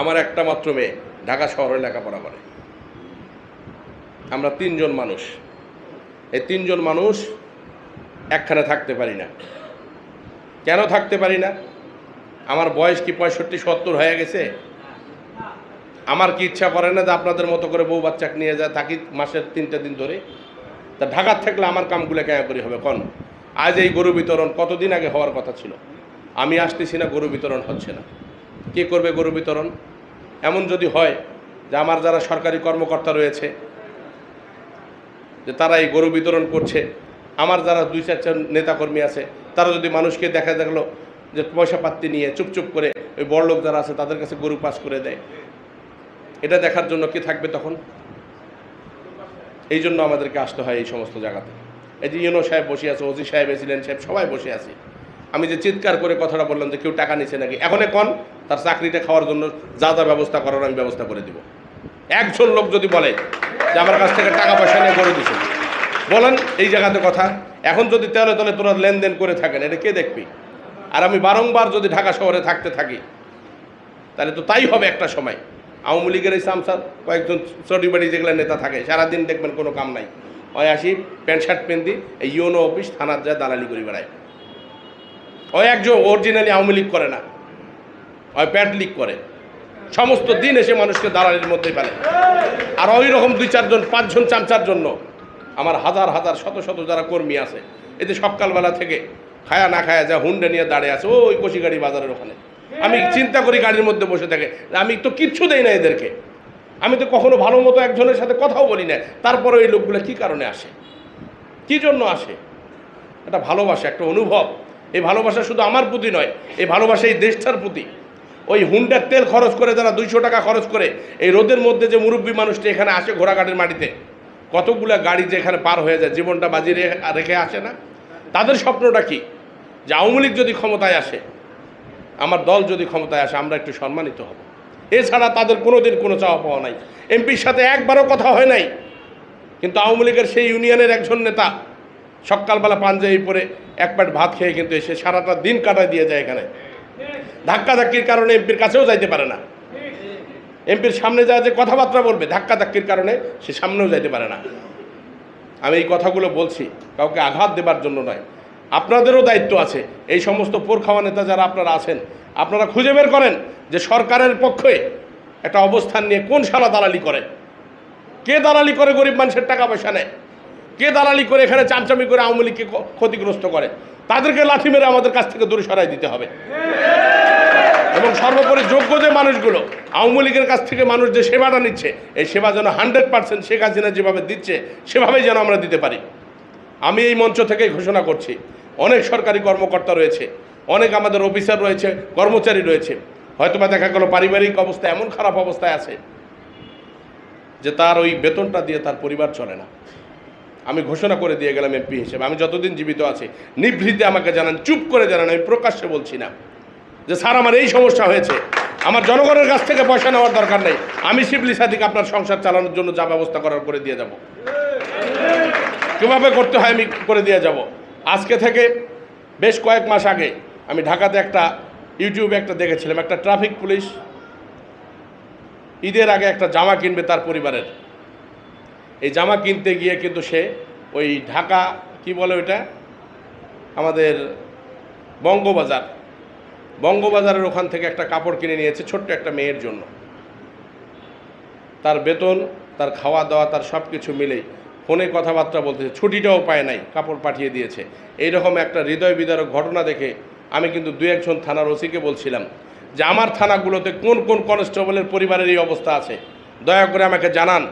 আমার একটা মাত্র মেয়ে, ঢাকা শহরে লেখাপড়া করে। আমরা তিনজন মানুষ। এই তিনজন মানুষ একখানে থাকতে পারি না। কেন থাকতে পারি না? আমার বয়স কি পঁয়ষট্টি, সত্তর হয়ে গেছে? আমার কি ইচ্ছা করে না যে আপনাদের মতো করে বউ বাচ্চাকে নিয়ে যায়, থাকি মাসের তিনটে দিন ধরে? তা ঢাকার থাকলে আমার কামগুলো কেন করি হবে কন? আজ এই গরু বিতরণ কতদিন আগে হওয়ার কথা ছিল? আমি আসতেছি না, গরু বিতরণ হচ্ছে না। কে করবে গরু বিতরণ? এমন যদি হয় যে আমার যারা সরকারি কর্মকর্তা রয়েছে, যে তারা এই গরু বিতরণ করছে, আমার যারা দুই চারজন নেতাকর্মী আছে, তারা যদি মানুষকে দেখা দেখল যে পয়সা পাত্তি নিয়ে চুপচুপ করে ওই বড় লোক যারা আছে তাদের কাছে গরু পাস করে দেয়, এটা দেখার জন্য কে থাকবে তখন? এই জন্য আমাদেরকে আসতে হয় এই সমস্ত জায়গাতে। এই যে ইউনো সাহেব বসে আছে ওজি সাহেব এসিলেন সাহেব সবাই বসে আছে। আমি যে চিৎকার করে কথাটা বললাম যে কেউ টাকা নিচ্ছে নাকি, এখন কন? তার চাকরিটা খাওয়ার জন্য যা যা ব্যবস্থা করার আমি ব্যবস্থা করে দিব। একজন লোক যদি বলে যে আমার কাছ থেকে টাকা পয়সা নিয়ে করে দিছে, বলেন এই জায়গাতে কথা। এখন যদি তেলে তলে তোরা লেনদেন করে থাকেন, এটা কে দেখবি? আর আমি বারংবার যদি ঢাকা শহরে থাকতে থাকি, তাহলে তো তাই হবে একটা সময়। আওয়ামী লীগের এই সামসার কয়েকজন চটিবাড়ি যেগুলো নেতা থাকে, সারাদিন দেখবেন কোনো কাম নাই। ওই আসি, প্যান্ট শার্ট পেন্দি, এই ইউনো অফিস, থানার যায় দালালি করে বেড়ায়। ওই একজন অরিজিনালি আওয়ামী লীগ করে না। ওই প্যাট লিগ করে। সমস্ত দিন এসে মানুষকে দালালির মধ্যে ফেলে। আর ওই রকম দুই চারজন, পাঁচজন চামচার জন্য আমার হাজার হাজার, শত শত যারা কর্মী আছে এতে সকালবেলা থেকে খায়া না খায়া যা হুন্ডে নিয়ে দাঁড়িয়ে আছে, ওই কষিগাড়ি বাজারের ওখানে। আমি চিন্তা করি গাড়ির মধ্যে বসে থাকে। আমি তো কিচ্ছু দেই না এদেরকে। আমি তো কখনো ভালো মতো একজনের সাথে কথাও বলি না। তারপরে এই লোকগুলো কি কারণে আসে? কি জন্য আসে? একটা ভালোবাসা, একটা অনুভব। এই ভালোবাসা শুধু আমার প্রতি নয়, এই ভালোবাসা এই দেশটার প্রতি। ওই হুন্ডার তেল খরচ করে যারা দুইশো টাকা খরচ করে, এই রোদের মধ্যে যে মুরব্বী মানুষটি এখানে আসে ঘোড়াঘাটের মাটিতে, কতগুলা গাড়ি যে এখানে পার হয়ে যায়, জীবনটা বাজি রেখে আসে না? তাদের স্বপ্নটা কি? যে আওয়ামী লীগ যদি ক্ষমতায় আসে, আমার দল যদি ক্ষমতায় আসে, আমরা একটু সম্মানিত হব। এছাড়া তাদের কোনোদিন কোনো চাওয়া পাওয়া নাই। এমপির সাথে একবারও কথা হয় নাই। কিন্তু আওয়ামী লীগের সেই ইউনিয়নের একজন নেতা সকালবেলা পাঞ্জাবি পরে এক প্যাট ভাত খেয়ে কিন্তু এসে সারাটা দিন কাটায় দিয়ে যায় এখানে। ধাক্কা ধাক্কির কারণে এমপির কাছেও যাইতে পারে না। এমপির সামনে যা যে কথাবার্তা বলবে ধাক্কা ধাক্কির কারণে সে সামনেও যাইতে পারে না। আমি এই কথাগুলো বলছি, কাউকে আঘাত দেবার জন্য নয়। আপনাদেরও দায়িত্ব আছে, এই সমস্ত পোর খাওয়া নেতা যারা আপনারা আছেন, আপনারা খুঁজে বের করেন যে সরকারের পক্ষে একটা অবস্থান নিয়ে কোন সারা দালালি করে। কে দালালি করে গরিব মানুষের টাকা পয়সা নেয়? কে দালালি করে এখানে চামচামি করে আওয়ামী লীগকে ক্ষতিগ্রস্ত করে? তাদেরকে লাথি মেরে আমাদের কাছ থেকে দূরে সরাই দিতে হবে। এবং সর্বোপরি যোগ্য যে মানুষগুলো, আওয়ামী লীগের কাছ থেকে মানুষ যে সেবাটা নিচ্ছে, এই সেবা যেন হান্ড্রেড পার্সেন্ট শেখ হাসিনা যেভাবে দিচ্ছে, সেভাবেই যেন আমরা দিতে পারি। আমি এই মঞ্চ থেকেই ঘোষণা করছি, অনেক সরকারি কর্মকর্তা রয়েছে, অনেক আমাদের অফিসার রয়েছে, কর্মচারী রয়েছে। হয়তোবা দেখা গেল পারিবারিক অবস্থা এমন খারাপ অবস্থায় আছে যে তার ওই বেতনটা দিয়ে তার পরিবার চলে না। আমি ঘোষণা করে দিয়ে গেলাম এমপি হিসেবে। আমি যতদিন জীবিত আছি, নিভৃতে আমাকে জানান, চুপ করে জানান, আমি প্রকাশ্যে বলছি না। যে স্যার, আমার এই সমস্যা হয়েছে। আমার জনগণের কাছ থেকে পয়সা নেওয়ার দরকার নেই। আমি শিবলি সাদিকে আপনার সংসার চালানোর জন্য যা ব্যবস্থা করার করে দিয়ে যাব। কীভাবে করতে হয় আমি করে দিয়ে যাব। আজকে থেকে বেশ কয়েক মাস আগে আমি ঢাকাতে একটা ইউটিউবে একটা দেখেছিলাম, একটা ট্রাফিক পুলিশ ঈদের আগে একটা জামা কিনবে তার পরিবারের। এই জামা কিনতে গিয়ে কিন্তু সে ওই ঢাকা, কি বলে ওইটা? আমাদের বঙ্গবাজার, বঙ্গবাজারের ওখান থেকে একটা কাপড় কিনে নিয়েছে ছোট্ট একটা মেয়ের জন্য। তার বেতন, তার খাওয়া দাওয়া, তার সব কিছু মিলেই ফোনে কথাবার্তা বলতেছে, ছুটিটাও পায় নাই, কাপড় পাঠিয়ে দিয়েছে। এইরকম একটা হৃদয় বিদারক ঘটনা দেখে আমি কিন্তু দু একজন থানার ওসিকে বলছিলাম যে, আমার থানাগুলোতে কোন কোন কনস্টেবলের পরিবারের এই অবস্থা আছে? দয়া করে আমাকে জানান।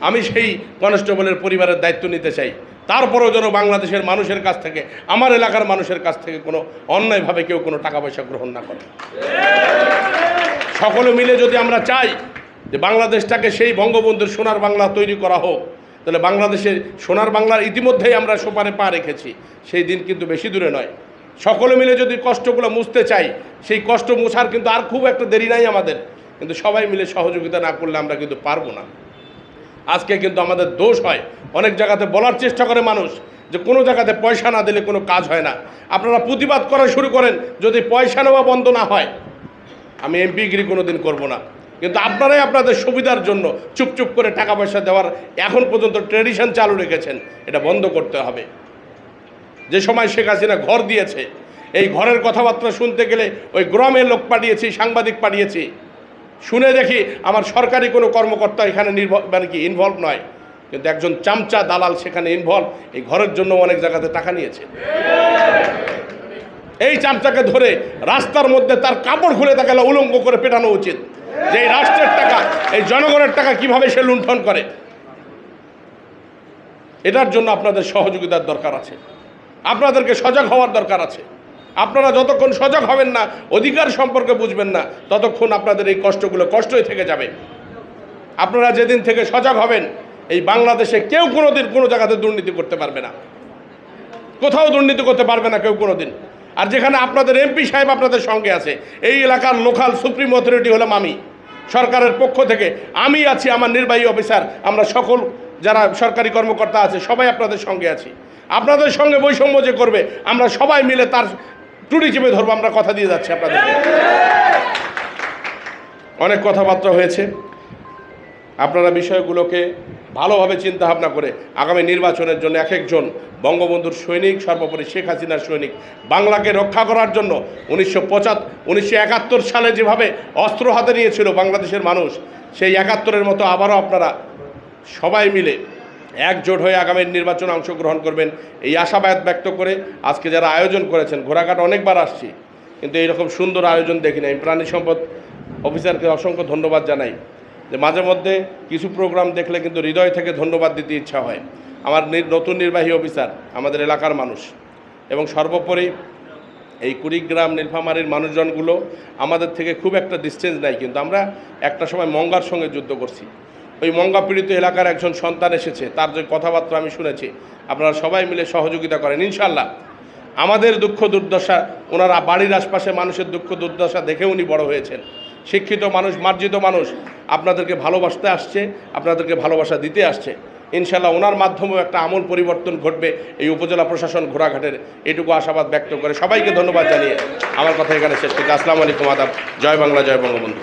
আমি সেই কনস্টেবলের পরিবারের দায়িত্ব নিতে চাই। তারপরেও যেন বাংলাদেশের মানুষের কাছ থেকে, আমার এলাকার মানুষের কাছ থেকে কোনো অন্যায়ভাবে কেউ কোনো টাকা পয়সা গ্রহণ না করে। সকলে মিলে যদি আমরা চাই যে বাংলাদেশটাকে সেই বঙ্গবন্ধুর সোনার বাংলা তৈরি করা হোক, তাহলে বাংলাদেশের সোনার বাংলার ইতিমধ্যেই আমরা সোপারে পা রেখেছি। সেই দিন কিন্তু বেশি দূরে নয়। সকলে মিলে যদি কষ্টগুলো মুছতে চাই, সেই কষ্ট মোছার কিন্তু আর খুব একটা দেরি নাই আমাদের। কিন্তু সবাই মিলে সহযোগিতা না করলে আমরা কিন্তু পারব না। আজকে কিন্তু আমাদের দোষ হয়। অনেক জায়গাতে বলার চেষ্টা করে মানুষ যে কোনো জায়গাতে পয়সা না দিলে কোনো কাজ হয় না। আপনারা প্রতিবাদ করা শুরু করেন যদি পয়সা নেওয়া বন্ধ না হয়। আমি এমপিগিরি কোনো দিন করব না। কিন্তু আপনারাই আপনাদের সুবিধার জন্য চুপ চুপ করে টাকা পয়সা দেওয়ার এখন পর্যন্ত ট্রেডিশন চালু রেখেছেন। এটা বন্ধ করতে হবে। যে সময় শেখ হাসিনা ঘর দিয়েছে, এই ঘরের কথাবার্তা শুনতে গেলে ওই গ্রামের লোক পাঠিয়েছি, সাংবাদিক পাঠিয়েছি। শুনে দেখি আমার সরকারি কোনো কর্মকর্তা এখানে নির্ভর মানে কি ইনভলভ নয়। কিন্তু একজন চামচা দালাল সেখানে ইনভলভ এই ঘরের জন্য অনেক জায়গাতে টাকা নিয়েছে। এই চামচাকে ধরে রাস্তার মধ্যে তার কাপড় খুলে তাকে উলঙ্গ করে পেটানো উচিত। যে এই রাষ্ট্রের টাকা, এই জনগণের টাকা কীভাবে সে লুণ্ঠন করে? এটার জন্য আপনাদের সহযোগিতার দরকার আছে। আপনাদেরকে সজাগ হওয়ার দরকার আছে। আপনারা যতক্ষণ সজাগ হবেন না, অধিকার সম্পর্কে বুঝবেন না, ততক্ষণ আপনাদের এই কষ্টগুলো কষ্টই থেকে যাবে। আপনারা যেদিন থেকে সজাগ হবেন, এই বাংলাদেশে কেউ কোনো দিন কোনো জায়গাতে দুর্নীতি করতে পারবে না। কোথাও দুর্নীতি করতে পারবে না কেউ কোনো দিন আর যেখানে আপনাদের এমপি সাহেব আপনাদের সঙ্গে আছে, এই এলাকার লোকাল সুপ্রিম অথরিটি হলাম আমি। সরকারের পক্ষ থেকে আমি আছি, আমার নির্বাহী অফিসার, আমরা সকল যারা সরকারি কর্মকর্তা আছে, সবাই আপনাদের সঙ্গে আছি। আপনাদের সঙ্গে বৈষম্য যে করবে, আমরা সবাই মিলে তার টুটি চেপে ধরবো, আমরা কথা দিয়ে যাচ্ছি আপনাদেরকে অনেক কথাবার্তা হয়েছে। আপনারা বিষয়গুলোকে ভালোভাবে চিন্তা ভাবনা করে আগামী নির্বাচনের জন্য এক একজন বঙ্গবন্ধুর সৈনিক, সর্বোপরি শেখ হাসিনার সৈনিক, বাংলাকে রক্ষা করার জন্য উনিশশো পঁচাত উনিশশো একাত্তর সালে যেভাবে অস্ত্র হাতে নিয়েছিল বাংলাদেশের মানুষ, সেই একাত্তরের মতো আবারও আপনারা সবাই মিলে একজোট হয়ে আগামী নির্বাচনে অংশগ্রহণ করবেন, এই আশাবাদ ব্যক্ত করে আজকে যারা আয়োজন করেছেন ঘোরাঘাট অনেকবার আসছি, কিন্তু এইরকম সুন্দর আয়োজন দেখিনি আমি প্রাণী সম্পদ অফিসারকে অসংখ্য ধন্যবাদ জানাই যে মাঝে মধ্যে কিছু প্রোগ্রাম দেখলে কিন্তু হৃদয় থেকে ধন্যবাদ দিতে ইচ্ছা হয়। আমার নতুন নির্বাহী অফিসার, আমাদের এলাকার মানুষ এবং সর্বোপরি এই কুড়িগ্রাম নীলফামারীর মানুষজনগুলো আমাদের থেকে খুব একটা ডিস্টেন্স নাই, কিন্তু আমরা একটা সময় মঙ্গার সঙ্গে যুদ্ধ করছি। ওই মঙ্গা পীড়িত এলাকার একজন সন্তান এসেছে, তার যে কথাবার্তা আমি শুনেছি, আপনারা সবাই মিলে সহযোগিতা করেন ইনশাল্লাহ আমাদের দুঃখ দুর্দশা, ওনারা বাড়ির আশপাশে মানুষের দুঃখ দুর্দশা দেখে উনি বড় হয়েছেন। শিক্ষিত মানুষ, মার্জিত মানুষ, আপনাদেরকে ভালোবাসতে আসছে, আপনাদেরকে ভালোবাসা দিতে আসছে। ইনশাল্লাহ ওনার মাধ্যমেও একটা আমূল পরিবর্তন ঘটবে এই উপজেলা প্রশাসন ঘোড়াঘাটের। এটুকু আশাবাদ ব্যক্ত করে সবাইকে ধন্যবাদ জানিয়ে আমার কথা এখানে শেষ করছি। আসসালামু আলাইকুম, আদাব। জয় বাংলা, জয় বঙ্গবন্ধু।